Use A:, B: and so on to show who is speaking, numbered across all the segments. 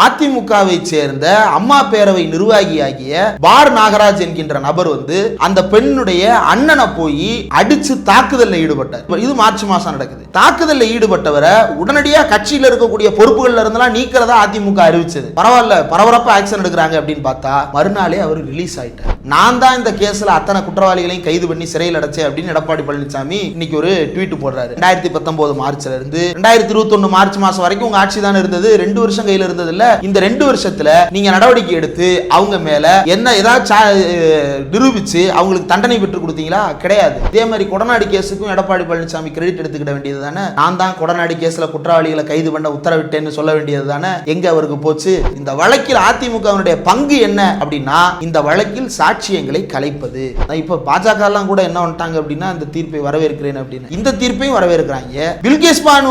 A: அதிமுகவை சேர்ந்த அம்மா பேரவை நிர்வாகியாகிய பார் நாகராஜ் என்கின்ற நபர் வந்து அந்த பெண்ணுடைய அண்ணனை போய் அடிச்சு தாக்குதல்ல ஈடுபட்டார். இது மார்ச் மாசம் நடக்குது. தாக்குதல்ல ஈடுபட்டவரை உடனடியாக கட்சியில் இருக்கக்கூடிய பொறுப்புகள்ல இருந்தெல்லாம் நீக்கிறதா அதிமுக அறிவிச்சது. பரவாயில்ல பரபரப்பா ஆக்ஷன் எடுக்கிறாங்க அப்படின்னு பார்த்தா மறுநாளே அவர் ரிலீஸ் ஆயிட்டார். நான் தான் இந்த கேஸ்ல அத்தனை குற்றவாளிகளையும் கைது பண்ணி சிறையில் அடைச்சேன் அப்படின்னு எடப்பாடி பழனிசாமி இன்னைக்கு ஒரு ட்வீட் போடுறாரு. ரெண்டாயிரத்தி பத்தொன்பது மார்ச்ல இருந்து ரெண்டாயிரத்தி இருபத்தி மார்ச் மாசம் வரைக்கும் உங்க ஆட்சி தான் இருந்தது? ரெண்டு வருஷம் கையில இருந்தது இந்த ரெண்டு வருஷத்துல நீங்க நடவடிக்கை எடுத்து அவங்க மேல என்ன ஏதாவது நிரூபிச்சு அவங்களுக்கு தண்டனை பெற்று கொடுத்தீங்களா? கிடையாது. இதே மாதிரி கொடநாடு கேஸுக்கும் எடப்பாடி பழனிசாமி கிரெடிட் எடுத்துக்கிட வேண்டியது தானே நான் தான் கொடநாடு கேஸ்ல குற்றவாளிகளை கைது பண்ண உத்தரவிட்டேன்னு சொல்ல வேண்டியது தானே எங்க அவருக்கு போச்சு? இந்த வழக்கில் அதிமுகவினுடைய பங்கு என்ன அப்படின்னா இந்த வழக்கில் சாட்சியங்களை கலைப்பது. இப்ப பாஜக எல்லாம் கூட என்ன வந்துட்டாங்க அப்படின்னா இந்த தீர்ப்பை வரவேற்கிறேன் அப்படின்னு. இந்த தீர்ப்பையும் வரவேற்கிறாங்க. பில்கேஸ் பானு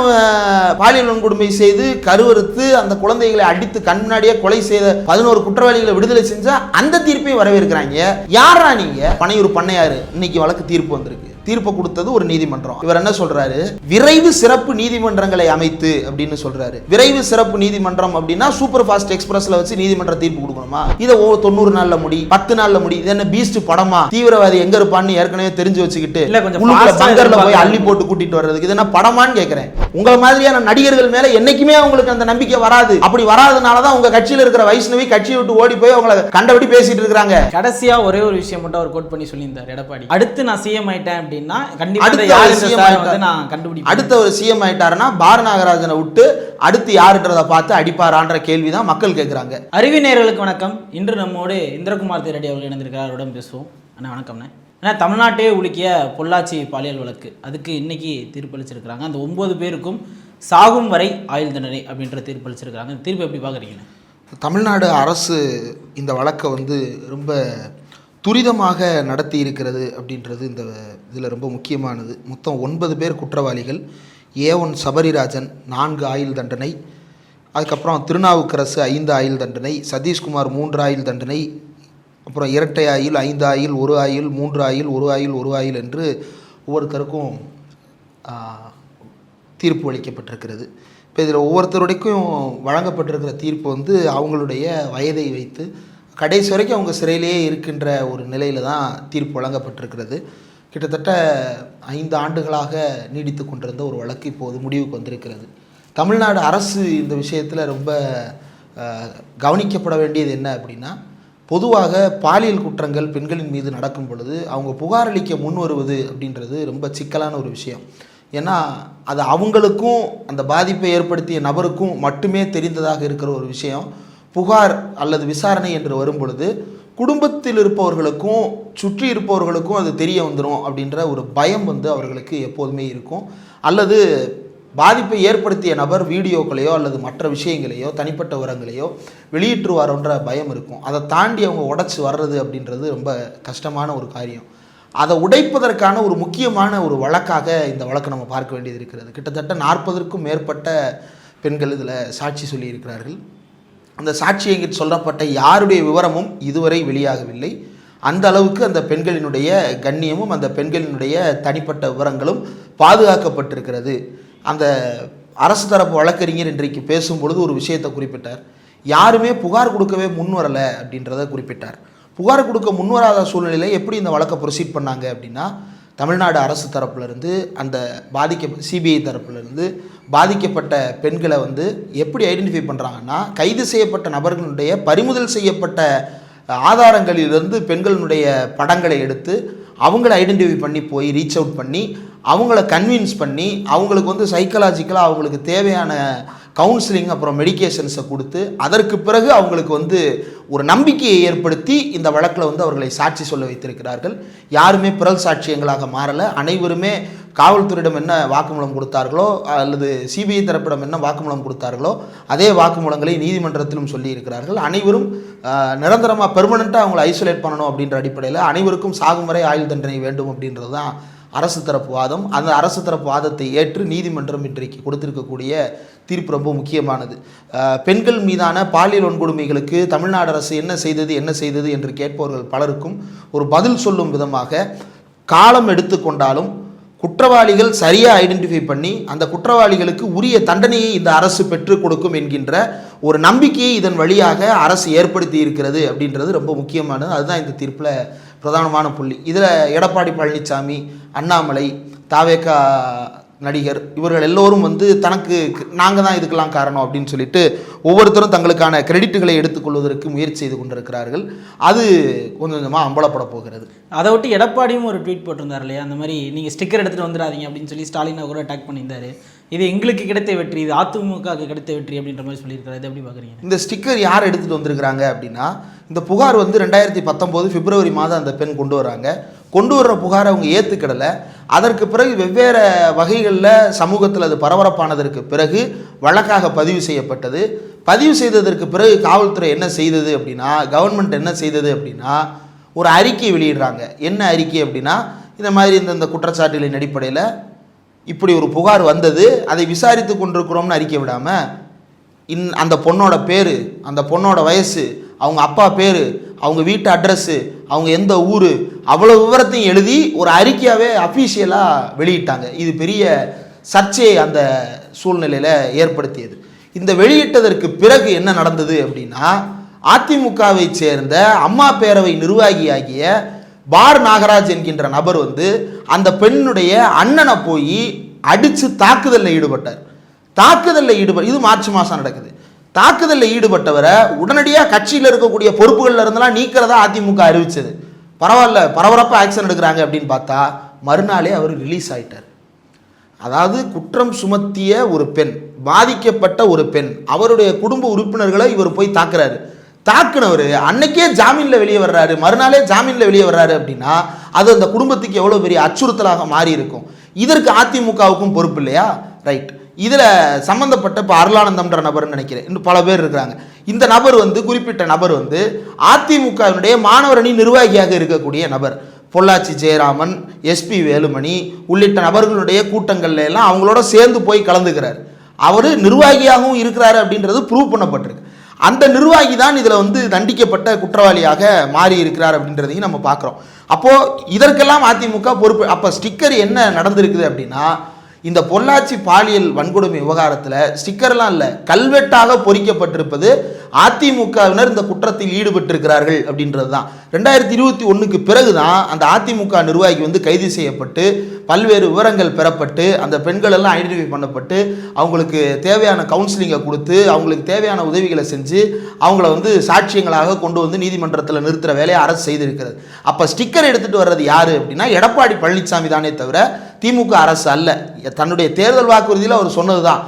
A: பாலியல் வன்கொடுமை செய்து கருவறுத்து அந்த குழந்தைகளை அடித்து கண் முன்னாடியே கொலை செய்த பதினோரு குற்றவாளிகளை விடுதலை செஞ்சா அந்த தீர்ப்பையும் வரவேற்கிறாங்க. யாரா நீங்க? பனையூர் பண்ணையாரு இன்னைக்கு வழக்கு தீர்ப்பு வந்திருக்கு. தீர்ப்பு கொடுத்தது ஒரு நீதிமன்றம். இவர் என்ன சொல்றாரு? விரைவு சிறப்பு நீதிமன்றங்களை அமைத்து அப்படின்னு சொல்றாரு. விரைவு சிறப்பு நீதிமன்றம் அப்படின்னா சூப்பர் ஃபாஸ்ட் எக்ஸ்பிரஸ்ல வச்சு நீதிமன்ற தீர்ப்பு கொடுக்கணுமா? இதை ஓ தொண்ணூறு நாள்ல முடி பத்து நாள்ல முடி இது என்ன பீஸ்ட் படமா? தீவிரவாதி எங்க இருப்பான்னு ஏற்கனவே தெரிஞ்சு வச்சுக்கிட்டு பங்கர்ல போய். அள்ளி போட்டு கூட்டிட்டு வர்றதுக்கு இது என்ன படமான்னு கேட்கிறேன் உங்களை மாதிரியான நடிகர்கள் மேல என்னைக்குமே அவங்களுக்கு அந்த நம்பிக்கை வராது. அப்படி வராதனால தான் உங்க கட்சியில இருக்கிற வைஷ்ணவி கட்சியை விட்டு ஓடி போய் அவங்கள கண்டபடி பேசிட்டு இருக்காங்க
B: கடைசியா ஒரே ஒரு விஷயம் மட்டும் அவர் கோட் பண்ணி சொல்லியிருந்தார் எடப்பாடி. அடுத்து நான் சிஎம் ஆயிட்டேன் அப்படின்னா. கண்டிப்பா
A: அடுத்து
B: நான் கண்டுபிடிப்பேன்.
A: ஒரு சிஎம் ஆயிட்டாருன்னா பார நாகராஜனை விட்டு அடுத்து யாருன்றதை பார்த்து அடிப்பாரான்ற கேள்விதான் மக்கள் கேட்குறாங்க
B: அறிவிநேயர்களுக்கு வணக்கம். இன்று நம்மோடு இந்திரகுமார் தேரடி அவர்கள் இணைந்திருக்கிறார். அவரிடம் பேசுவோம். அண்ணா வணக்கம்ண்ணே. அண்ணா தமிழ்நாட்டையே உலுக்கிய பொள்ளாச்சி பாலியல் வழக்கு. அதுக்கு இன்னைக்கு தீர்ப்பளிச்சிருக்கிறாங்க. அந்த ஒன்பது பேருக்கும் சாகும் வரை ஆயுள் தண்டனை அப்படின்ற தீர்ப்பளிச்சிருக்கிறாங்க. தீர்ப்பு எப்படி பார்க்குறீங்கண்ணே?
A: தமிழ்நாடு அரசு இந்த வழக்கை வந்து ரொம்ப துரிதமாக நடத்தி இருக்கிறது அப்படின்றது இந்த இதில் ரொம்ப முக்கியமானது. மொத்தம் ஒன்பது பேர் குற்றவாளிகள் ஏ ஒன் சபரிராஜன் நான்கு ஆயுள் தண்டனை அதுக்கப்புறம் திருநாவுக்கரசு ஐந்து ஆயுள் தண்டனை சதீஷ்குமார் மூன்று ஆயுள் தண்டனை அப்புறம் இரட்டை ஆயுள் ஐந்து ஆயுள் ஒரு ஆயுள் மூன்று ஆயுள் ஒரு ஆயுள் ஒரு ஆயுள் என்று ஒவ்வொருத்தருக்கும் தீர்ப்பு அளிக்கப்பட்டிருக்கிறது. இப்போ இதில் ஒவ்வொருத்தருடைக்கும் வழங்கப்பட்டிருக்கிற தீர்ப்பு வந்து அவங்களுடைய வயதை வைத்து கடைசி வரைக்கும் அவங்க சிறையிலேயே இருக்கின்ற ஒரு நிலையில் தான் தீர்ப்பு வழங்கப்பட்டிருக்கிறது. கிட்டத்தட்ட ஐந்து ஆண்டுகளாக நீடித்து கொண்டிருந்த ஒரு வழக்கு இப்போது முடிவுக்கு வந்திருக்கிறது. தமிழ்நாடு அரசு இந்த விஷயத்தில் ரொம்ப கவனிக்கப்பட வேண்டியது என்ன அப்படின்னா பொதுவாக பாலியல் குற்றங்கள் பெண்களின் மீது நடக்கும் பொழுது அவங்க புகார் அளிக்க முன் வருவது அப்படின்றது ரொம்ப சிக்கலான ஒரு விஷயம். ஏன்னா அது அவங்களுக்கும் அந்த பாதிப்பை ஏற்படுத்திய நபருக்கும் மட்டுமே தெரிந்ததாக இருக்கிற ஒரு விஷயம். புகார் அல்லது விசாரணை என்று வரும் பொழுது குடும்பத்தில் இருப்பவர்களுக்கும் சுற்றி இருப்பவர்களுக்கும் அது தெரிய வந்துடும் அப்படின்ற ஒரு பயம் வந்து அவர்களுக்கு எப்போதுமே இருக்கும். அல்லது பாதிப்பை ஏற்படுத்திய நபர் வீடியோக்களையோ அல்லது மற்ற விஷயங்களையோ தனிப்பட்ட உரங்களையோ வெளியிட்டுருவாரோன்ற பயம் இருக்கும். அதை தாண்டி அவங்க உடச்சி வர்றது அப்படின்றது ரொம்ப கஷ்டமான ஒரு காரியம். அதை உடைப்பதற்கான ஒரு முக்கியமான ஒரு வழக்காக இந்த வழக்கை நம்ம பார்க்க வேண்டியது இருக்கிறது. கிட்டத்தட்ட நாற்பதற்கும் மேற்பட்ட பெண்கள் இதில் சாட்சி சொல்லியிருக்கிறார்கள். அந்த சாட்சியங்கள் சொல்லப்பட்ட யாருடைய விவரமும் இதுவரை வெளியாகவில்லை. அந்த அளவுக்கு அந்த பெண்களினுடைய கண்ணியமும் அந்த பெண்களினுடைய தனிப்பட்ட விவரங்களும் பாதுகாக்கப்பட்டிருக்கிறது. அந்த அரசு தரப்பு வழக்கறிஞர் இன்றைக்கு பேசும் பொழுது ஒரு விஷயத்தை குறிப்பிட்டார். யாருமே புகார் கொடுக்கவே முன் வரலை அப்படின்றத குறிப்பிட்டார். புகார் கொடுக்க முன்வராத சூழ்நிலையில் எப்படி இந்த வழக்கை ப்ரொசீட் பண்ணாங்க அப்படின்னா தமிழ்நாடு அரசு தரப்புலேருந்து அந்த பாதிக்க சிபிஐ தரப்புலேருந்து பாதிக்கப்பட்ட பெண்களை வந்து எப்படி ஐடென்டிஃபை பண்ணுறாங்கன்னா கைது செய்யப்பட்ட நபர்களுடைய பறிமுதல் செய்யப்பட்ட ஆதாரங்களிலிருந்து பெண்களினுடைய படங்களை எடுத்து அவங்கள ஐடென்டிஃபை பண்ணி போய் ரீச் அவுட் பண்ணி அவங்கள கன்வின்ஸ் பண்ணி அவங்களுக்கு வந்து சைக்கலாஜிக்கலாக அவங்களுக்கு தேவையான கவுன்சிலிங் அப்புறம் மெடிகேஷன்ஸை கொடுத்து அதற்கு பிறகு அவங்களுக்கு வந்து ஒரு நம்பிக்கையை ஏற்படுத்தி இந்த வழக்கில் வந்து அவர்களை சாட்சி சொல்ல வைத்திருக்கிறார்கள். யாருமே பிறல் சாட்சியங்களாக மாறலை. அனைவருமே காவல்துறையிடம் என்ன வாக்குமூலம் கொடுத்தார்களோ அல்லது சிபிஐ தரப்பிடம் என்ன வாக்குமூலம் கொடுத்தார்களோ அதே வாக்குமூலங்களை நீதிமன்றத்திலும் சொல்லியிருக்கிறார்கள். அனைவரும் நிரந்தரமாக பெர்மனெண்ட்டாக அவங்களை ஐசோலேட் பண்ணணும் அப்படின்ற அடிப்படையில் அனைவருக்கும் சாகும் வரை ஆயுள் தண்டனை வேண்டும் அப்படின்றது தான் அரசு தரப்பு வாதம். அந்த அரசு தரப்பு வாதத்தை ஏற்று நீதிமன்றம் இன்றைக்கு கொடுத்திருக்கக்கூடிய தீர்ப்பு ரொம்ப முக்கியமானது. பெண்கள் மீதான பாலியல் வன்கொடுமைகளுக்கு தமிழ்நாடு அரசு என்ன செய்தது என்ன செய்தது என்று கேட்பவர்கள் பலருக்கும் ஒரு பதில் சொல்லும் விதமாக காலம் எடுத்துக்கொண்டாலும் குற்றவாளிகள் சரியாக ஐடென்டிஃபை பண்ணி அந்த குற்றவாளிகளுக்கு உரிய தண்டனையை இந்த அரசு பெற்றுக் கொடுக்கும் என்கின்ற ஒரு நம்பிக்கையை இதன் வழியாக அரசு ஏற்படுத்தி இருக்கிறது அப்படின்றது ரொம்ப முக்கியமானது. அதுதான் இந்த தீர்ப்பில் பிரதானமான புள்ளி. இதில் எடப்பாடி பழனிசாமி அண்ணாமலை தாவேக்கா நடிகர். இவர்கள் எல்லோரும் வந்து தனக்கு நாங்கள் தான் இதுக்கெல்லாம் காரணம் அப்படின்னு சொல்லிட்டு ஒவ்வொருத்தரும் தங்களுக்கான கிரெடிட்டுகளை எடுத்துக்கொள்வதற்கு முயற்சி செய்து கொண்டிருக்கிறார்கள். அது கொஞ்சம் கொஞ்சமாக அம்பலப்பட போகிறது.
B: அதை விட்டு எடப்பாடியும் ஒரு ட்வீட் போட்டிருந்தார் இல்லையா? அந்த மாதிரி நீங்கள் ஸ்டிக்கர் எடுத்துகிட்டு வந்துடாதீங்க அப்படின்னு சொல்லி ஸ்டாலினை கூட அட்டாக் பண்ணியிருந்தாரு. இது எங்களுக்கு கிடைத்த வெற்றி இது அதிமுகவுக்கு கிடைத்த வெற்றி அப்படின்ற மாதிரி சொல்லியிருக்காரு. இது எப்படி பார்க்குறீங்க?
A: இந்த ஸ்டிக்கர் யார் எடுத்துகிட்டு வந்திருக்கிறாங்க அப்படின்னா இந்த புகார் வந்து ரெண்டாயிரத்தி பத்தொம்போது பிப்ரவரி மாதம் அந்த பெண் கொண்டு வராங்க. கொண்டு வர்ற புகாரை அவங்க ஏற்றுக்கிடலை அதற்கு பிறகு வெவ்வேறு வகைகளில் சமூகத்தில் அது பரபரப்பானதற்கு பிறகு வழக்காக பதிவு செய்யப்பட்டது. பதிவு செய்ததற்கு பிறகு காவல்துறை என்ன செய்தது அப்படின்னா கவர்மெண்ட் என்ன செய்தது அப்படின்னா ஒரு அறிக்கை வெளியிடுறாங்க. என்ன அறிக்கை அப்படின்னா இந்த மாதிரி இந்த இந்த குற்றச்சாட்டுகளின் அடிப்படையில் இப்படி ஒரு புகார் வந்தது. அதை விசாரித்து கொண்டிருக்கிறோம்னு அறிக்கை விடாமல் இன் அந்த பொண்ணோட பேர் அந்த பொண்ணோட வயசு அவங்க அப்பா பேர் அவங்க வீட்டு அட்ரஸ்ஸு அவங்க எந்த ஊர் அவ்வளோ விவரத்தையும் எழுதி ஒரு அறிக்கையாகவே அஃபீஷியலாக வெளியிட்டாங்க. இது பெரிய சர்ச்சையை அந்த சூழ்நிலையில் ஏற்படுத்தியது. இந்த வெளியிட்டதற்கு பிறகு என்ன நடந்தது அப்படின்னா அதிமுகவை சேர்ந்த அம்மா பேரவை நிர்வாகியாகிய பார் நாகராஜ் என்கின்ற நபர் வந்து அந்த பெண்ணுடைய அண்ணனை போய் அடித்து தாக்குதலில் ஈடுபட்டார். தாக்குதலில் ஈடுபட இது மார்ச் மாதம் நடக்குது. தாக்குதலில் ஈடுபட்டவரை உடனடியாக கட்சியில் இருக்கக்கூடிய பொறுப்புகளில் இருந்தெல்லாம் நீக்கிறதா அதிமுக அறிவிச்சது. பரவாயில்ல பரபரப்பாக ஆக்ஷன் எடுக்கிறாங்க அப்படின்னு பார்த்தா மறுநாளே அவர் ரிலீஸ் ஆயிட்டார். அதாவது குற்றம் சுமத்திய ஒரு பெண் பாதிக்கப்பட்ட ஒரு பெண் அவருடைய குடும்ப உறுப்பினர்களை இவர் போய் தாக்குறாரு. தாக்குனவர் அன்னைக்கே ஜாமீனில் வெளியே வர்றாரு. மறுநாளே ஜாமீனில் வெளியே வர்றாரு அப்படின்னா அது அந்த குடும்பத்துக்கு எவ்வளோ பெரிய அச்சுறுத்தலாக மாறி இருக்கும் இதற்கு அதிமுகவுக்கும் பொறுப்பு இல்லையா? ரைட் இதில் சம்மந்தப்பட்ட இப்போ அருளானந்தம்ன்ற நபர்னு நினைக்கிறேன். இன்னும் பல பேர் இருக்கிறாங்க. இந்த நபர் வந்து குறிப்பிட்ட நபர் வந்து அதிமுகவினுடைய மாணவரணி நிர்வாகியாக இருக்கக்கூடிய நபர். பொள்ளாச்சி ஜெயராமன் எஸ்பி வேலுமணி உள்ளிட்ட நபர்களுடைய கூட்டங்கள்ல எல்லாம் அவங்களோட சேர்ந்து போய் கலந்துக்கிறார். அவர் நிர்வாகியாகவும் இருக்கிறாரு அப்படின்றது ப்ரூவ் பண்ணப்பட்டிருக்கு. அந்த நிர்வாகி தான் இதில் வந்து தண்டிக்கப்பட்ட குற்றவாளியாக மாறி இருக்கிறார் அப்படின்றதையும் நம்ம பார்க்குறோம். அப்போது இதற்கெல்லாம் அதிமுக பொறுப்பு. அப்போ ஸ்டிக்கர் என்ன நடந்திருக்குது அப்படின்னா இந்த பொள்ளாச்சி பாலியல் வன்கொடுமை விவகாரத்தில் ஸ்டிக்கர்லாம் இல்லை கல்வெட்டாக பொறிக்கப்பட்டிருப்பது அதிமுகவினர் இந்த குற்றத்தில் ஈடுபட்டிருக்கிறார்கள் அப்படின்றது தான் ரெண்டாயிரத்தி இருபத்தி ஒன்றுக்கு பிறகு தான் அந்த அதிமுக நிர்வாகி வந்து கைது செய்யப்பட்டு பல்வேறு விவரங்கள் பெறப்பட்டு அந்த பெண்கள் எல்லாம் ஐடென்டிஃபை பண்ணப்பட்டு அவங்களுக்கு தேவையான கவுன்சிலிங்கை கொடுத்து அவங்களுக்கு தேவையான உதவிகளை செஞ்சு அவங்கள வந்து சாட்சியங்களாக கொண்டு வந்து நீதிமன்றத்தில் நிறுத்துகிற வேலையை அரசு செய்திருக்கிறது. அப்போ ஸ்டிக்கர் எடுத்துகிட்டு வர்றது யார் அப்படின்னா எடப்பாடி பழனிசாமி தானே தவிர திமுக அரசு அல்ல. தன்னுடைய தேர்தல் வாக்குறுதியில் அவர் சொன்னது தான்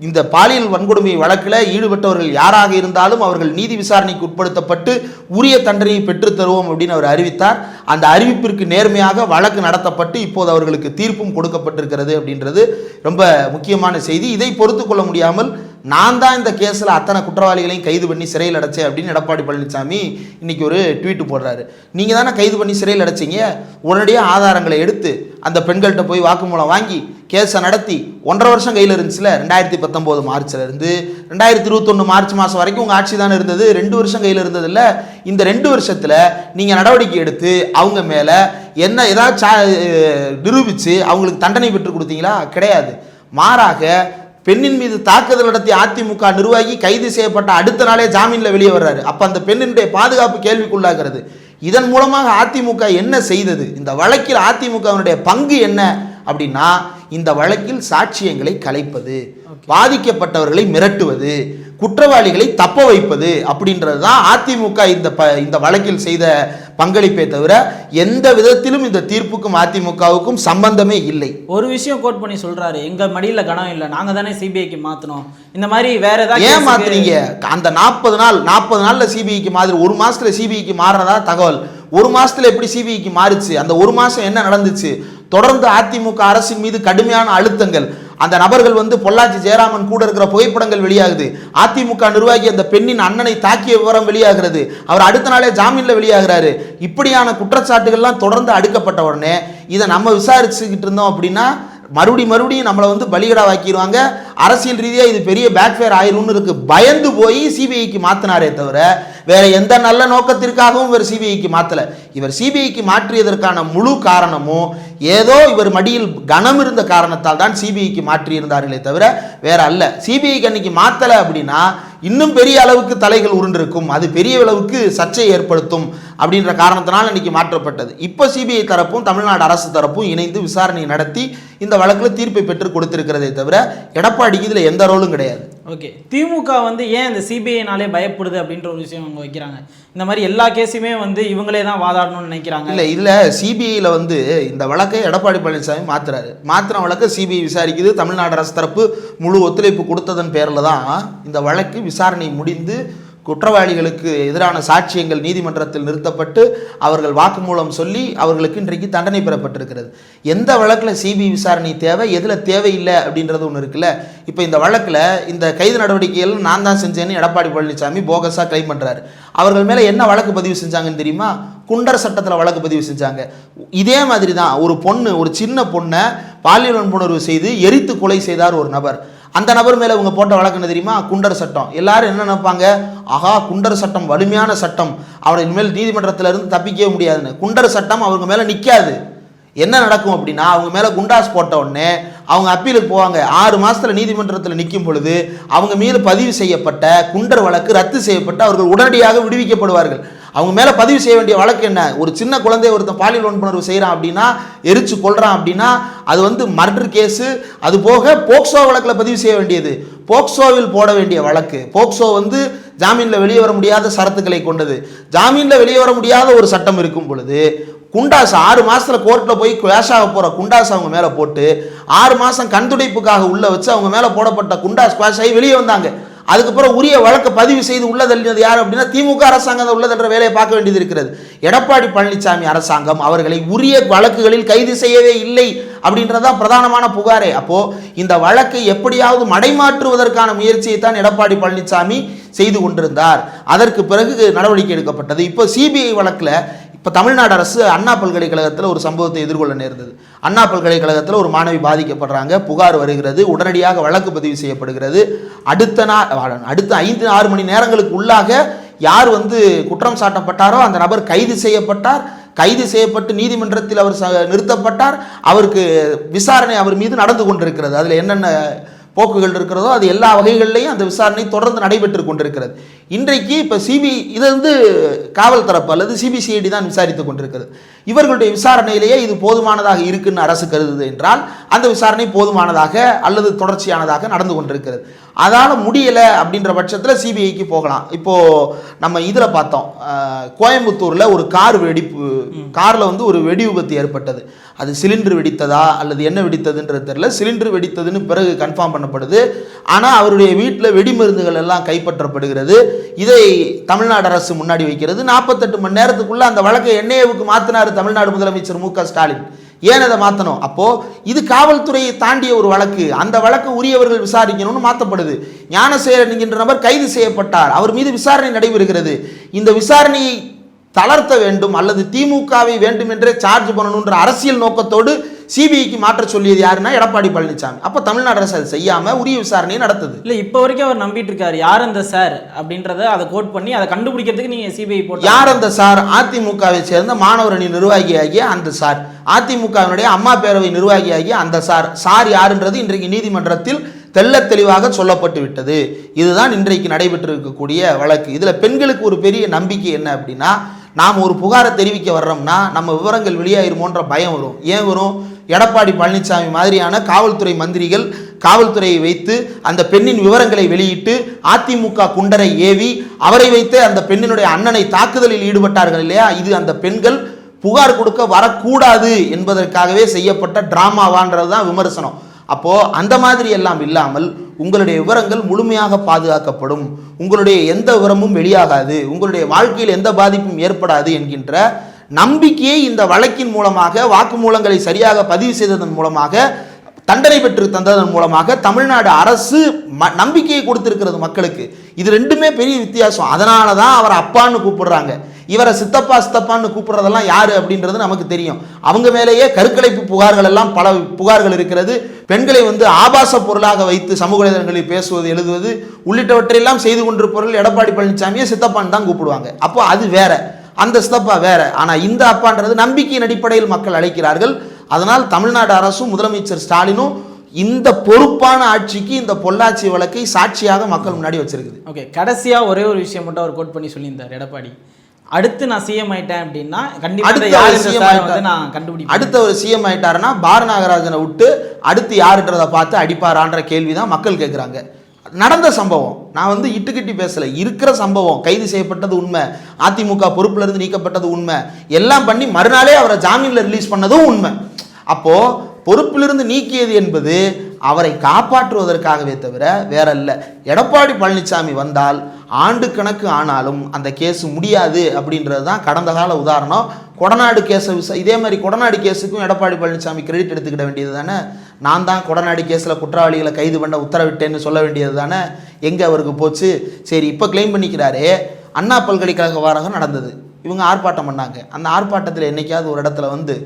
A: இந்த பாலியல் வன்கொடுமை வழக்கில் ஈடுபட்டவர்கள் யாராக இருந்தாலும் அவர்கள் நீதி விசாரணைக்கு உட்படுத்தப்பட்டு உரிய தண்டனையை பெற்றுத்தருவோம் அப்படின்னு அவர் அறிவித்தார். அந்த அறிவிப்பிற்கு நேர்மையாக வழக்கு நடத்தப்பட்டு இப்போது அவர்களுக்கு தீர்ப்பும் கொடுக்கப்பட்டிருக்கிறது அப்படின்றது ரொம்ப முக்கியமான செய்தி. இதை பொறுத்து கொள்ள முடியாமல் நான் தான் இந்த கேஸில் அத்தனை குற்றவாளிகளையும் கைது பண்ணி சிறையில் அடைச்சேன் அப்படின்னு எடப்பாடி பழனிசாமி இன்னைக்கு ஒரு ட்வீட் போடுறாரு. நீங்கள் தானே கைது பண்ணி சிறையில் அடைச்சீங்க? உடனடியாக ஆதாரங்களை எடுத்து அந்த பெண்கள்கிட்ட போய் வாக்குமூலம் வாங்கி கேஸை நடத்தி ஒன்றரை வருஷம் கையில் இருந்துச்சுல ரெண்டாயிரத்தி பத்தொம்போது மார்ச்லேருந்து ரெண்டாயிரத்தி இருபத்தொன்று மார்ச் மாதம் வரைக்கும் உங்கள் ஆட்சி தானே இருந்தது ரெண்டு வருஷம் கையில் இருந்ததில்ல இந்த ரெண்டு வருஷத்தில் நீங்கள் நடவடிக்கை எடுத்து அவங்க மேலே என்ன ஏதாச்சும் நிரூபித்து அவங்களுக்கு தண்டனை பெற்று கொடுத்தீங்களா? கிடையாது. மாறாக பெண்ணின் மீது தாக்குதல் நடத்திய அதிமுக நிர்வாகி கைது செய்யப்பட்ட அடுத்த நாளே ஜாமீனில் வெளியே வர்றாரு. அப்போ அந்த பெண்ணினுடைய பாதுகாப்பு கேள்விக்குள்ளாகிறது. இதன் மூலமாக அதிமுக என்ன செய்தது? இந்த வழக்கில் அதிமுகவினுடைய பங்கு என்ன? அப்படின்னா இந்த வழக்கில் சாட்சியங்களை கலைப்பது பாதிக்கப்பட்டவர்களை மிரட்டுவது குற்றவாளிகளை தப்ப வைப்பது அப்படின்றது தான் அதிமுக இந்த ப இந்த வழக்கில் செய்த பங்களிப்பே தவிர எந்த விதத்திலும் இந்த தீர்ப்புக்கும் அதிமுகவுக்கும் சம்பந்தமே இல்லை.
B: ஒரு விஷயம் கோட் பண்ணி சொல்றாரு எங்க மடியில கனம் இல்லை நாங்க தானே சிபிஐக்கு மாத்தணும் இந்த மாதிரி வேற ஏதாவது
A: ஏன் மாத்துறீங்க? அந்த நாற்பது நாள் நாற்பது நாள்ல சிபிஐக்கு மாதிரி ஒரு மாசத்துல சிபிஐக்கு மாறுறதா தகவல்? ஒரு மாசத்துல எப்படி சிபிஐக்கு மாறுச்சு? அந்த ஒரு மாசம் என்ன நடந்துச்சு? தொடர்ந்து அதிமுக அரசின் மீது கடுமையான அழுத்தங்கள். அந்த நபர்கள் வந்து பொள்ளாச்சி ஜெயராமன் கூட இருக்கிற புகைப்படங்கள் வெளியாகுது. அதிமுக நிர்வாகி அந்த பெண்ணின் அண்ணனை தாக்கிய விவரம் வெளியாகிறது. அவர் அடுத்த நாளே ஜாமீனில் வெளியாகிறாரு. இப்படியான குற்றச்சாட்டுகள்லாம் தொடர்ந்து அடுக்கப்பட்ட உடனே இதை நம்ம விசாரிச்சுக்கிட்டு இருந்தோம் அப்படின்னா மறுபடி மறுபடியும் நம்மளை வந்து பலிகடாவாக்கிடுவாங்க அரசியல் ரீதியாக இது பெரிய பேக்ஃபேர் ஆயிரும்னு இருக்கு. பயந்து போய் சிபிஐக்கு மாத்தினாரே தவிர வேற எந்த நல்ல நோக்கத்திற்காகவும் இவர் சிபிஐக்கு மாத்தல. இவர் சிபிஐக்கு மாற்றியதற்கான முழு காரணமும் ஏதோ இவர் மடியில் கனம் இருந்த காரணத்தால் தான் சிபிஐக்கு மாற்றியிருந்தார்களே தவிர வேற அல்ல. சிபிஐக்கு அன்னைக்கு மாற்றலை அப்படின்னா இன்னும் பெரிய அளவுக்கு தலைகள் உருண்டிருக்கும். அது பெரிய அளவுக்கு சர்ச்சை ஏற்படுத்தும். அப்படின்ற காரணத்தினால் இன்னைக்கு மாற்றப்பட்டது. இப்போ சிபிஐ தரப்பும் தமிழ்நாடு அரசு தரப்பும் இணைந்து விசாரணை நடத்தி இந்த வழக்கில் தீர்ப்பை பெற்று கொடுத்திருக்கிறதே தவிர எடப்பாடிக்கு இதில் எந்த ரோலும் கிடையாது.
B: ஓகே. திமுக வந்து ஏன் இந்த சிபிஐனாலே பயப்படுது அப்படின்ற ஒரு விஷயம் அவங்க வைக்கிறாங்க. இந்த மாதிரி எல்லா கேஸுமே வந்து இவங்களே தான் வாதாடணும்னு நினைக்கிறாங்க.
A: இல்லை இதில் சிபிஐயில் வந்து இந்த வழக்கை எடப்பாடி பழனிசாமி மாத்துறாரு. மாத்தின வழக்கை சிபிஐ விசாரிக்குது. தமிழ்நாடு அரசு தரப்பு முழு ஒத்துழைப்பு கொடுத்ததன் பேரில் தான் இந்த வழக்கு விசாரணை முடிந்து குற்றவாளிகளுக்கு எதிரான சாட்சியங்கள் நீதிமன்றத்தில் நிறுத்தப்பட்டு அவர்கள் வாக்குமூலம் சொல்லி அவர்களுக்கு இன்றைக்கு தண்டனை பெறப்பட்டிருக்கிறது. எந்த வழக்கில் சிபிஐ விசாரணை தேவை எதில் தேவையில்லை அப்படின்றது ஒன்று இருக்குல்ல? இப்போ இந்த வழக்கில் இந்த கைது நடவடிக்கைகள் நான் தான் செஞ்சேன்னு எடப்பாடி பழனிசாமி போகஸாக கிளைம் பண்ணுறாரு அவர்கள் மேலே என்ன வழக்கு பதிவு செஞ்சாங்கன்னு தெரியுமா? குண்டர் சட்டத்தில் வழக்கு பதிவு செஞ்சாங்க. இதே மாதிரி தான் ஒரு பொண்ணு ஒரு சின்ன பொண்ணை பாலியல் வன்புணர்வு செய்து எரித்து கொலை செய்தார் ஒரு நபர். அந்த நபர் மேலே இவங்க போட்ட வழக்குன்னு தெரியுமா? குண்டர் சட்டம். எல்லாரும் என்ன நினைப்பாங்க? ஆஹா குண்டர் சட்டம் வலிமையான சட்டம். அவரை இனிமேல் நீதிமன்றத்திலிருந்து தப்பிக்கவே முடியாதுன்னு. குண்டர் சட்டம் அவங்க மேலே நிற்காது என்ன நடக்கும் அப்படின்னா அவங்க மேலே குண்டாஸ் போட்ட உடனே அவங்க அப்பீலுக்கு போவாங்க. ஆறு மாதத்தில் நீதிமன்றத்தில் நிற்கும் பொழுது அவங்க மீது பதிவு செய்யப்பட்ட குண்டர் வழக்கு ரத்து செய்யப்பட்டு அவர்கள் உடனடியாக விடுவிக்கப்படுவார்கள். அவங்க மேலே பதிவு செய்ய வேண்டிய வழக்கு என்ன? ஒரு சின்ன குழந்தை ஒருத்தன் பாலியல் வன்புணர்வு செய்கிறான் அப்படின்னா எரிச்சு கொள்றான் அப்படின்னா அது வந்து மர்டர் கேஸு அது போக போக்சோ வழக்கில் பதிவு செய்ய வேண்டியது. போக்சோவில் போட வேண்டிய வழக்கு. போக்சோ வந்து ஜாமீனில் வெளியே வர முடியாத சரத்துக்களை கொண்டது. ஜாமீனில் வெளியே வர முடியாத ஒரு சட்டம் இருக்கும் பொழுது குண்டாஸ் ஆறு மாதத்தில் கோர்ட்டில் போய் கிளாஷ் ஆக போகிற குண்டாஸ் அவங்க மேலே போட்டு ஆறு மாதம் கண்துடைப்புக்காக உள்ளே வச்சு அவங்க மேலே போடப்பட்ட குண்டாஸ் கிளாஷ் ஆகி வெளியே வந்தாங்க. அதுக்கப்புறம் உரிய வழக்கு பதிவு செய்து உள்ள தள்ளினது யார் அப்படின்னா திமுக அரசாங்கம் அந்த உள்ள தள்ளுற வேலையை பார்க்க வேண்டியது இருக்கிறது. எடப்பாடி பழனிசாமி அரசாங்கம் அவர்களை உரிய வழக்குகளில் கைது செய்யவே இல்லை அப்படின்றதான் பிரதானமான புகாரே. அப்போ இந்த வழக்கை எப்படியாவது மடைமாற்றுவதற்கான முயற்சியை தான் எடப்பாடி பழனிசாமி செய்து கொண்டிருந்தார். அதற்கு பிறகு நடவடிக்கை எடுக்கப்பட்டது. இப்போ சிபிஐ வழக்கில் இப்போ தமிழ்நாடு அரசு அண்ணா பல்கலைக்கழகத்தில் ஒரு சம்பவத்தை எதிர்கொள்ள நேர்ந்தது. அண்ணா பல்கலைக்கழகத்தில் ஒரு மாணவி பாதிக்கப்படுறாங்க புகார் வருகிறது உடனடியாக வழக்கு பதிவு செய்யப்படுகிறது. அடுத்த நாள் அடுத்த ஐந்து ஆறு மணி நேரங்களுக்கு உள்ளாக யார் வந்து குற்றம் சாட்டப்பட்டாரோ அந்த நபர் கைது செய்யப்பட்டார். கைது செய்யப்பட்டு நீதிமன்றத்தில் அவர் ச- நிறுத்தப்பட்டார். அவருக்கு விசாரணை அவர் மீது நடந்து கொண்டிருக்கிறது. அதில் என்னென்ன போக்குகள் இருக்கிறதோ அது எல்லா வகைகளிலையும் அந்த விசாரணை தொடர்ந்து நடைபெற்று கொண்டிருக்கிறது. இன்றைக்கு இப்போ சிபி இது வந்து காவல் தரப்பு அல்லது சிபிசிஐடி தான் விசாரித்து கொண்டிருக்கிறது. இவர்களுடைய விசாரணையிலேயே இது போதுமானதாக இருக்குன்னு அரசு கருதுது என்றால் அந்த விசாரணை போதுமானதாக அல்லது தொடர்ச்சியானதாக நடந்து கொண்டிருக்கிறது. அதால் முடியலை அப்படின்ற பட்சத்தில் சிபிஐக்கு போகலாம். இப்போது நம்ம இதில் பார்த்தோம். கோயம்புத்தூரில் ஒரு கார் வெடிப்பு காரில் வந்து ஒரு வெடி விபத்து ஏற்பட்டது. அது சிலிண்டர் வெடித்ததா அல்லது என்ன வெடித்ததுன்றது தெரில சிலிண்டர் வெடித்ததுன்னு பிறகு கன்ஃபார்ம் பண்ணப்படுது. ஆனால் அவருடைய வீட்டில் வெடிமருந்துகள் எல்லாம் கைப்பற்றப்படுகிறது. இதை தமிழ்நாடு அரசு முன்னாடி வைக்கிறது. நாற்பத்தெட்டு மணி நேரத்துக்குள்ளே அந்த வழக்கை என்ஐஏவுக்கு மாற்றினார் தமிழ்நாடு முதலமைச்சர் மு க ஸ்டாலின். ஏன் அதை மாற்றணும் அப்போது இது காவல்துறையை தாண்டிய ஒரு வழக்கு. அந்த வழக்கு உரியவர்கள் விசாரிக்கணும்னு மாற்றப்படுது ஞானசேரன் என்கின்ற நபர் கைது செய்யப்பட்டார். அவர் மீது விசாரணை நடைபெறுகிறது. இந்த விசாரணையை தளர்த்த வேண்டும் அல்லது திமுகவை வேண்டும் என்றே சார்ஜ் பண்ணணுன்ற அரசியல் நோக்கத்தோடு சிபிஐக்கு மாற்ற சொல்லியது யாருன்னா எடப்பாடி பழனிசாமி அப்போ தமிழ்நாடு அரசு அதை செய்யாம உரிய விசாரணையை நடத்துது.
B: இல்ல இப்போ வரைக்கும் அவர் நம்பிட்டு இருக்காரு. யார் அந்த சார் அப்படின்றத அதை கோட் பண்ணி அதை கண்டுபிடிக்கிறதுக்கு நீங்க சிபிஐ போட்டு
A: யார் அந்த சார்? அதிமுகவை சேர்ந்த மாணவர் அணி நிர்வாகியாகிய அந்த சார். அதிமுகவினுடைய அம்மா பேரவை நிர்வாகியாகிய அந்த சார். சார் யாருன்றது இன்றைக்கு நீதிமன்றத்தில் தெள்ளத் தெளிவாக சொல்லப்பட்டு விட்டது. இதுதான் இன்றைக்கு நடைபெற்று இருக்கக்கூடிய வழக்கு. இதுல பெண்களுக்கு ஒரு பெரிய நம்பிக்கை என்ன அப்படின்னா நாம் ஒரு புகாரை தெரிவிக்க வர்றோம்னா நம்ம விவரங்கள் வெளியாயிருமோன்ற பயம் வரும். ஏன் வரும்? எடப்பாடி பழனிசாமி மாதிரியான காவல்துறை மந்திரிகள் காவல்துறையை வைத்து அந்த பெண்ணின் விவரங்களை வெளியிட்டு அதிமுக குண்டரை ஏவி அவரை வைத்து அந்த பெண்ணினுடைய அண்ணனை தாக்குதலில் ஈடுபட்டார்கள் இல்லையா? இது அந்த பெண்கள் புகார் கொடுக்க வரக்கூடாது என்பதற்காகவே செய்யப்பட்ட டிராமாவான்றது தான் விமர்சனம். அப்போது அந்த மாதிரி எல்லாம் இல்லாமல் உங்களுடைய விவரங்கள் முழுமையாக பாதுகாக்கப்படும். உங்களுடைய எந்த விவரமும் வெளியாகாது. உங்களுடைய வாழ்க்கையில் எந்த பாதிப்பும் ஏற்படாது என்கின்ற நம்பிக்கையை இந்த வழக்கின் மூலமாக வாக்குமூலங்களை சரியாக பதிவு செய்ததன் மூலமாக தண்டனை பெற்று தந்ததன் மூலமாக தமிழ்நாடு அரசு ம நம்பிக்கையை கொடுத்திருக்கிறது மக்களுக்கு. இது ரெண்டுமே பெரிய வித்தியாசம். அதனால தான் அவரை அப்பான்னு கூப்பிடுறாங்க. இவரை சித்தப்பா சித்தப்பான்னு கூப்பிடுறதெல்லாம் யார் அப்படின்றது நமக்கு தெரியும். அவங்க மேலேயே கருக்கலைப்பு புகார்கள் எல்லாம் பல புகார்கள் இருக்கிறது. பெண்களை வந்து ஆபாச பொருளாக வைத்து சமூக வலைதளங்களில் பேசுவது எழுதுவது உள்ளிட்டவற்றையெல்லாம் செய்து கொண்டிருப்பவர்கள் எடப்பாடி பழனிசாமியை சித்தப்பான்னு தான் கூப்பிடுவாங்க. அப்போ அது வேற. அந்த சித்தப்பா வேற. ஆனா இந்த அப்பான்றது நம்பிக்கையின் அடிப்படையில் மக்கள் அழைக்கிறார்கள். அதனால் தமிழ்நாடு அரசும் முதலமைச்சர் ஸ்டாலினும் இந்த பொறுப்பான ஆட்சிக்கு இந்த பொள்ளாச்சி வழக்கை சாட்சியாக மக்கள் முன்னாடி வச்சிருக்குது.
B: ஓகே கடைசியாக ஒரே ஒரு விஷயம் மட்டும் அவர் கோட் பண்ணி சொல்லியிருந்தார் எடப்பாடி. அடுத்து நான் சிஎம் ஆயிட்டேன் அப்படின்னா கண்டிப்பாக நான் கண்டுபிடிப்பேன்.
A: அடுத்த ஒரு சிஎம் ஆயிட்டாருன்னா பார நாகராஜனை விட்டு அடுத்து யாருன்றதை பார்த்து அடிப்பாரான்ற கேள்வி தான் மக்கள் கேட்குறாங்க நடந்த சம்பவம். நான் வந்து இட்டுக்கட்டி பேசலை. இருக்கிற சம்பவம் கைது செய்யப்பட்டது உண்மை. அதிமுக பொறுப்பிலிருந்து நீக்கப்பட்டது உண்மை. எல்லாம் பண்ணி மறுநாளே அவரை ஜாமீனில் ரிலீஸ் பண்ணதும் உண்மை. அப்போது பொறுப்பிலிருந்து நீக்கியது என்பது அவரை காப்பாற்றுவதற்காகவே தவிர வேற இல்ல எடப்பாடி பழனிசாமி வந்தால் ஆண்டு கணக்கு ஆனாலும் அந்த கேஸ் முடியாது அப்படின்றது தான் கடந்த கால உதாரணம். கொடநாடு கேஸை இதே மாதிரி கொடநாடு கேஸுக்கும் எடப்பாடி பழனிசாமி கிரெடிட் எடுத்துக்கிட வேண்டியது தானே நான் தான் கொடநாடு கேஸில் குற்றவாளிகளை கைது பண்ண உத்தரவிட்டேன்னு சொல்ல வேண்டியது தானே எங்கே அவருக்கு போச்சு? சரி இப்போ க்ளைம் பண்ணிக்கிறாரு. அண்ணா பல்கலைக்கழக வாரகம் நடந்தது. இவங்க ஆர்ப்பாட்டம் பண்ணாங்க. அந்த ஆர்ப்பாட்டத்தில் என்னைக்காவது ஒரு இடத்துல வந்து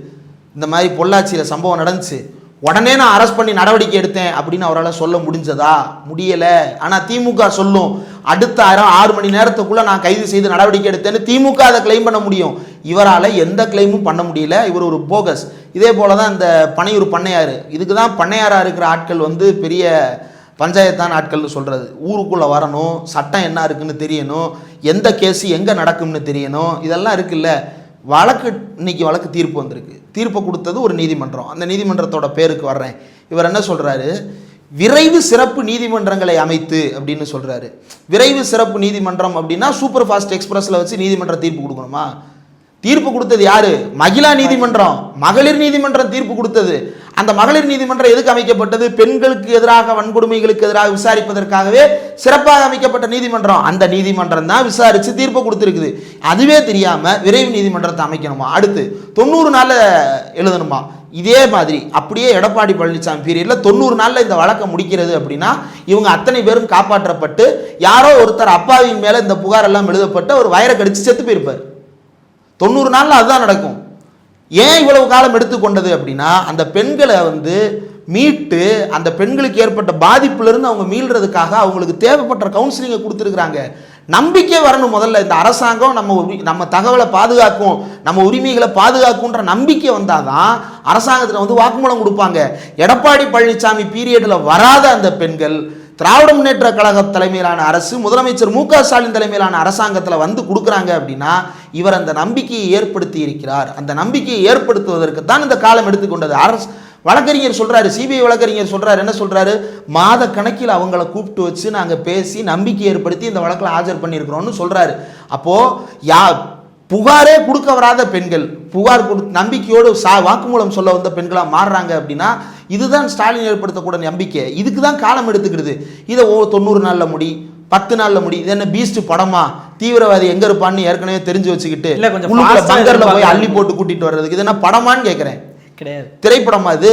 A: இந்த மாதிரி பொள்ளாச்சியில் சம்பவம் நடந்துச்சு. உடனே நான் அரெஸ்ட் பண்ணி நடவடிக்கை எடுத்தேன் அப்படின்னு அவரால் சொல்ல முடிஞ்சதா? முடியலை. ஆனால் திமுக சொல்லும். அடுத்த ஆயிரம் ஆறு மணி நேரத்துக்குள்ளே நான் கைது செய்து நடவடிக்கை எடுத்தேன்னு திமுக அதை கிளைம் பண்ண முடியும். இவரால் எந்த கிளைமும் பண்ண முடியல. இவர் ஒரு போகஸ் இதே போல தான் இந்த பனையூர் பண்ணையார் இதுக்கு தான் பண்ணையாராக இருக்கிற ஆட்கள் வந்து பெரிய பஞ்சாயத்தான ஆட்கள்னு சொல்கிறது ஊருக்குள்ளே வரணும் சட்டம் என்ன இருக்குன்னு தெரியணும் எந்த கேஸ் எங்கே நடக்கும்னு தெரியணும் இதெல்லாம் இருக்குல்ல. வழக்கு இன்னைக்கு வழக்கு தீர்ப்பு வந்திருக்கு. தீர்ப்பை கொடுத்தது ஒரு நீதிமன்றம். அந்த நீதிமன்றத்தோட பேருக்கு வர்றேன். இவர் என்ன சொல்கிறாரு விரைவு சிறப்பு நீதிமன்றங்களை அமைத்து அப்படின்னு சொல்கிறாரு விரைவு சிறப்பு நீதிமன்றம் அப்படின்னா சூப்பர் ஃபாஸ்ட் எக்ஸ்பிரஸில் வச்சு நீதிமன்ற தீர்ப்பு கொடுக்கணுமா? தீர்ப்பு கொடுத்தது யாரு? மகிழா நீதிமன்றம். மகளிர் நீதிமன்றம் தீர்ப்பு கொடுத்தது. அந்த மகளிர் நீதிமன்றம் எதுக்கு அமைக்கப்பட்டது? பெண்களுக்கு எதிராக வன்கொடுமைகளுக்கு எதிராக விசாரிப்பதற்காகவே சிறப்பாக அமைக்கப்பட்ட நீதிமன்றம். அந்த நீதிமன்றம் தான் விசாரிச்சு தீர்ப்பு கொடுத்துருக்குது. அதுவே தெரியாம விரைவு நீதிமன்றத்தை அமைக்கணுமா? அடுத்து தொண்ணூறு நாள்ல எழுதணுமா? இதே மாதிரி அப்படியே எடப்பாடி பழனிசாமி பீரியட்ல தொண்ணூறு நாள்ல இந்த வழக்கை முடிக்கிறது அப்படின்னா இவங்க அத்தனை பேரும் காப்பாற்றப்பட்டு யாரோ ஒருத்தர் அப்பாவின் மேல இந்த புகார் எல்லாம் எழுதப்பட்டு ஒரு வயரை கடிச்சு செத்து போயிருப்பார். தொண்ணூறு நாளில் அதுதான் நடக்கும். ஏன் இவ்வளவு காலம் எடுத்துக்கொண்டது அப்படின்னா அந்த பெண்களை வந்து மீட்டு அந்த பெண்களுக்கு ஏற்பட்ட பாதிப்புலேருந்து அவங்க மீள்றதுக்காக அவங்களுக்கு தேவைப்பட்ட கவுன்சிலிங்கை கொடுத்துருக்குறாங்க. நம்பிக்கை வரணும் முதல்ல. இந்த அரசாங்கம் நம்ம உரி- நம்ம தகவலை பாதுகாக்கும் நம்ம உரிமைகளை பாதுகாக்கும்ன்ற நம்பிக்கை வந்தால் தான் அரசாங்கத்தில் வந்து வாக்குமூலம் கொடுப்பாங்க. எடப்பாடி பழனிசாமி பீரியடில் வராத அந்த பெண்கள் திராவிட முன்னேற்ற கழக தலைமையிலான அரசு முதலமைச்சர் மு க ஸ்டாலின் தலைமையிலான அரசாங்கத்தில் வந்து கொடுக்குறாங்க அப்படின்னா இவர் அந்த நம்பிக்கையை ஏற்படுத்தி இருக்கிறார். அந்த நம்பிக்கையை ஏற்படுத்துவதற்கு தான் இந்த காலம் எடுத்துக்கொண்டது. அரசு வழக்கறிஞர் சொல்கிறாரு சிபிஐ வழக்கறிஞர் சொல்கிறார் என்ன சொல்கிறாரு மாத கணக்கில் அவங்கள கூப்பிட்டு வச்சு நாங்கள் பேசி நம்பிக்கை ஏற்படுத்தி இந்த வழக்கில் ஆஜர் பண்ணியிருக்கிறோம்னு சொல்கிறாரு அப்போது யா புகாரே கொடுக்க வராத பெண்கள் புகார் கொடு நம்பிக்கையோடு சா வாக்குமூலம் சொல்ல வந்த பெண்களாக மாறுறாங்க அப்படின்னா இதுதான் ஸ்டாலின் ஏற்படுத்தக்கூடிய நம்பிக்கை. இதுக்கு தான் காலம் எடுத்துக்கிடுது. இதை ஓ தொண்ணூறு நாளில் முடி பத்து நாளில் முடி இது என்ன பீஸ்ட் படமா? தீவிரவாதி எங்க இருப்பான்னு ஏற்கனவே தெரிஞ்சு வச்சுக்கிட்டு பங்கர்ல போய். அள்ளி போட்டு கூட்டிட்டு வர்றதுக்கு. இது என்ன படமான்னு கேட்குறேன்
B: கிடையாது.
A: திரைப்படமா இது?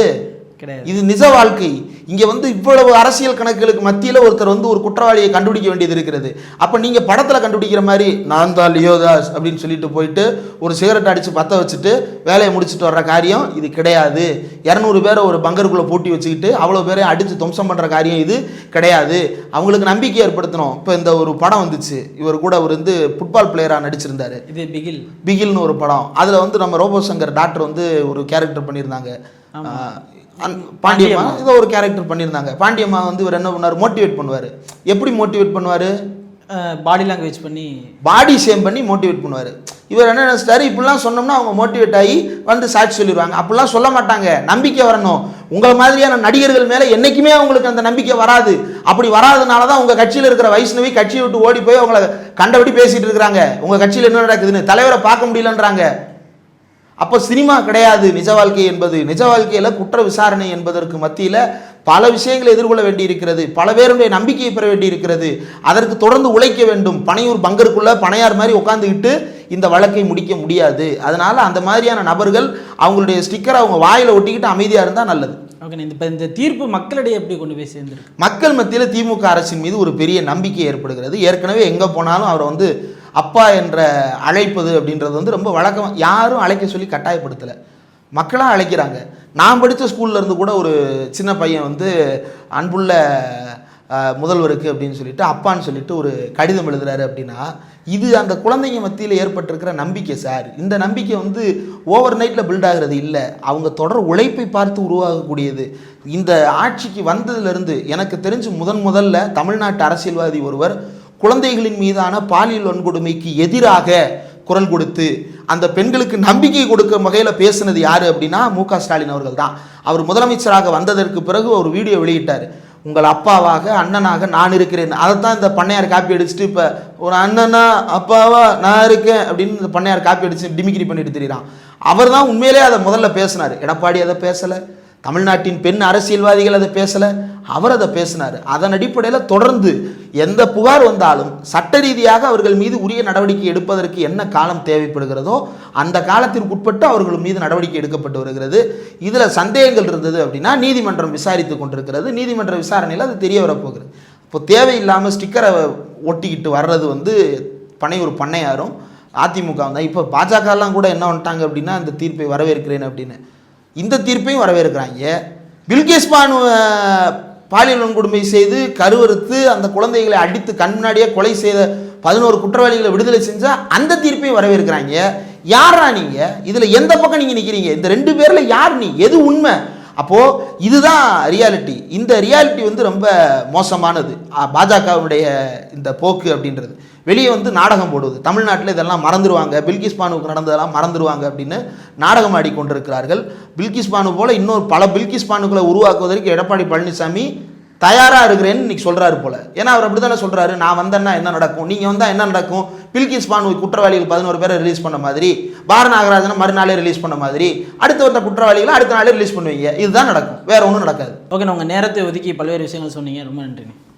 A: இது நிஜ வாழ்க்கை. இங்க வந்து இவ்வளவு அரசியல் கணக்குகளுக்கு மத்தியில ஒருத்தர் வந்து ஒரு குற்றவாளியை கண்டுபிடிக்க வேண்டியது இருக்கிறது. அப்ப நீங்க படத்துல கண்டுபிடிக்கிற மாதிரி நான் தான் லியோதாஸ் அப்படின்னு சொல்லிட்டு போயிட்டு ஒரு சிகரெட் அடிச்சு பத்த வச்சுட்டு வேலையை முடிச்சுட்டு வர்ற காரியம் இது கிடையாது. இரநூறு பேரை ஒரு பங்கருக்குள்ள பூட்டி வச்சுக்கிட்டு அவ்வளவு பேரையும் அடிச்சு துவம்சம் பண்ற காரியம் இது கிடையாது. அவங்களுக்கு நம்பிக்கை ஏற்படுத்தணும். இப்போ இந்த ஒரு படம் வந்துச்சு. இவர் கூட அவர் வந்து ஃபுட்பால் பிளேயரா நடிச்சிருந்தாரு.
B: இது பிகில்.
A: பிகில்னு ஒரு படம். அதில் வந்து நம்ம ரோபோ சங்கர் டாக்டர் வந்து ஒரு கேரக்டர் பண்ணியிருந்தாங்க. பாண்டியம்மா? ஏதோ ஒரு கேரக்டர் பண்ணியிருந்தாங்க. பாண்டியம்மா வந்து இவர் என்ன பண்ணார் மோட்டிவேட் பண்ணுவார். எப்படி மோட்டிவேட் பண்ணுவார்?
B: பாடி லாங்குவேஜ் பண்ணி
A: பாடி சேம் பண்ணி மோட்டிவேட் பண்ணுவார். இவர் என்ன நினைச்சிட்டாரு? இப்படிலாம் சொன்னோம்னா அவங்க மோட்டிவேட் ஆகி வந்து சாட்சி சொல்லிடுவாங்க அப்படிலாம் சொல்ல மாட்டாங்க. நம்பிக்கை வரணும். உங்களை மாதிரியான நடிகர்கள் மேலே என்றைக்குமே அவங்களுக்கு அந்த நம்பிக்கை வராது. அப்படி வராதனால தான் உங்கள் கட்சியில் இருக்கிற வைஷ்ணவி கட்சியை விட்டு ஓடி போய் அவங்கள கண்டபடி பேசிட்டு இருக்கிறாங்க. உங்கள் கட்சியில் என்ன நடக்குதுன்னு தலைவரை பார்க்க முடியலன்றாங்க. அப்போ சினிமா கிடையாது. நிஜ வாழ்க்கை என்பது நிஜ வாழ்க்கையில் குற்ற விசாரணை என்பதற்கு மத்தியில் பல விஷயங்களை எதிர்கொள்ள வேண்டியிருக்கிறது. பல பேருடைய நம்பிக்கையை பெற வேண்டியிருக்கிறது. அதற்கு தொடர்ந்து உழைக்க வேண்டும். பனையூர் பங்கருக்குள்ள பனையார் மாதிரி உட்காந்துக்கிட்டு இந்த வழக்கை முடிக்க முடியாது. அதனால அந்த மாதிரியான நபர்கள் அவங்களுடைய ஸ்டிக்கரை அவங்க வாயில ஒட்டிக்கிட்டு அமைதியாக இருந்தால் நல்லது.
B: ஓகே இந்த இப்போ இந்த தீர்ப்பு மக்களிடையே எப்படி கொண்டு போய் சேர்ந்துருக்கு?
A: மக்கள் மத்தியில் திமுக அரசின் மீது ஒரு பெரிய நம்பிக்கை ஏற்படுகிறது. ஏற்கனவே எங்கே போனாலும் அவரை வந்து அப்பா என்ற அழைப்பது அப்படின்றது வந்து ரொம்ப வழக்கம். யாரும் அழைக்க சொல்லி கட்டாயப்படுத்தலை. மக்களாக அழைக்கிறாங்க. நான் படித்த ஸ்கூல்ல இருந்து கூட ஒரு சின்ன பையன் வந்து அன்புள்ள முதல்வருக்கு அப்படின்னு சொல்லிட்டு அப்பான்னு சொல்லிட்டு ஒரு கடிதம் எழுதுறாரு அப்படின்னா இது அந்த குழந்தைங்க மத்தியில் ஏற்பட்டிருக்கிற நம்பிக்கை சார். இந்த நம்பிக்கை வந்து ஓவர் நைட்டில் பில்ட் ஆகிறது இல்லை. அவங்க தொடர் உழைப்பை பார்த்து உருவாகக்கூடியது. இந்த ஆட்சிக்கு வந்ததிலிருந்து எனக்கு தெரிஞ்சு முதன் முதல்ல தமிழ்நாட்டு அரசியல்வாதி ஒருவர் குழந்தைகளின் மீதான பாலியல் வன்கொடுமைக்கு எதிராக குரல் கொடுத்து அந்த பெண்களுக்கு நம்பிக்கை கொடுக்கும் வகையில் பேசினது யார் அப்படின்னா மு க ஸ்டாலின் அவர்கள் தான். அவர் முதலமைச்சராக வந்ததற்கு பிறகு ஒரு வீடியோ வெளியிட்டார். உங்கள் அப்பாவாக அண்ணனாக நான் இருக்கிறேன். அதை தான் இந்த பண்ணையார் காப்பி அடிச்சுட்டு இப்போ ஒரு அண்ணனா அப்பாவா நான் இருக்கேன் அப்படின்னு இந்த பண்ணையார் காப்பி அடிச்சு டிமிக்ரி பண்ணிட்டு தெரியுறான். அவர் தான் உண்மையிலே அதை முதல்ல பேசினார். எடப்பாடி அதை பேசலை. தமிழ்நாட்டின் பெண் அரசியல்வாதிகள் அதை பேசலை அவர் அதை பேசினார். அதன் அடிப்படையில் தொடர்ந்து எந்த புகார் வந்தாலும் சட்ட ரீதியாக அவர்கள் மீது உரிய நடவடிக்கை எடுப்பதற்கு என்ன காலம் தேவைப்படுகிறதோ அந்த காலத்திற்கு உட்பட்டு அவர்கள் மீது நடவடிக்கை எடுக்கப்பட்டு வருகிறது. இதில் சந்தேகங்கள் இருந்தது அப்படின்னா நீதிமன்றம் விசாரித்து கொண்டிருக்கிறது. நீதிமன்ற விசாரணையில் அது தெரிய வரப்போகிறது இப்போ தேவையில்லாமல் ஸ்டிக்கரை ஒட்டிக்கிட்டு வர்றது வந்து பனையூர் பண்ணையாரும் அதிமுக வந்தால் இப்போ பாஜகலாம் கூட என்ன வந்துட்டாங்க அப்படின்னா அந்த தீர்ப்பை வரவேற்கிறேன் அப்படின்னு. இந்த தீர்ப்பையும் வரவேற்கிறாங்க. பில்கேஸ் பானு பாலியல் வன்கொடுமை செய்து கருவறுத்து அந்த குழந்தைகளை அடித்து கண் முன்னாடியே கொலை செய்த பதினோரு குற்றவாளிகளை விடுதலை செஞ்சால் அந்த தீர்ப்பையும் வரவேற்கிறாங்க. யாரா நீங்கள் இதில் எந்த பக்கம் நீங்கள் நிற்கிறீங்க இந்த ரெண்டு பேரில் யார் நீ? எது உண்மை? அப்போது இதுதான் ரியாலிட்டி இந்த ரியாலிட்டி வந்து ரொம்ப மோசமானது. பாஜகவுடைய இந்த போக்கு அப்படின்றது. வெளியே வந்து நாடகம் போடுவது. தமிழ்நாட்டில் இதெல்லாம் மறந்துடுவாங்க பில்கிஸ் பானுவுக்கு நடந்ததெல்லாம் மறந்துடுவாங்க அப்படின்னு நாடகம் ஆடிக்கொண்டிருக்கிறார்கள். பில்கிஸ் பானு போல் இன்னொரு பல பில்கிஸ் பானுக்களை உருவாக்குவதற்கு எடப்பாடி பழனிசாமி தயாராக இருக்கிறேன்னு இன்னைக்கு சொல்கிறாரு போல. ஏன்னா அவர் அப்படி தானே சொல்கிறாரு நான் வந்தேன்னா என்ன நடக்கும்? நீங்கள் வந்தால் என்ன நடக்கும்? பில்கிஸ் பானு குற்றவாளிகள் பதினோரு பேரை ரிலீஸ் பண்ண மாதிரி பார நாகராஜனை மறுநாளே ரிலீஸ் பண்ண மாதிரி அடுத்து வந்த குற்றவாளிகளை அடுத்த நாளே ரிலீஸ் பண்ணுவீங்க. இதுதான் நடக்கும். வேற ஒன்றும் நடக்காது.
B: ஓகே உங்கள் நேரத்தை ஒதுக்கி பல்வேறு விஷயங்கள் சொன்னீங்க. ரொம்ப நன்றி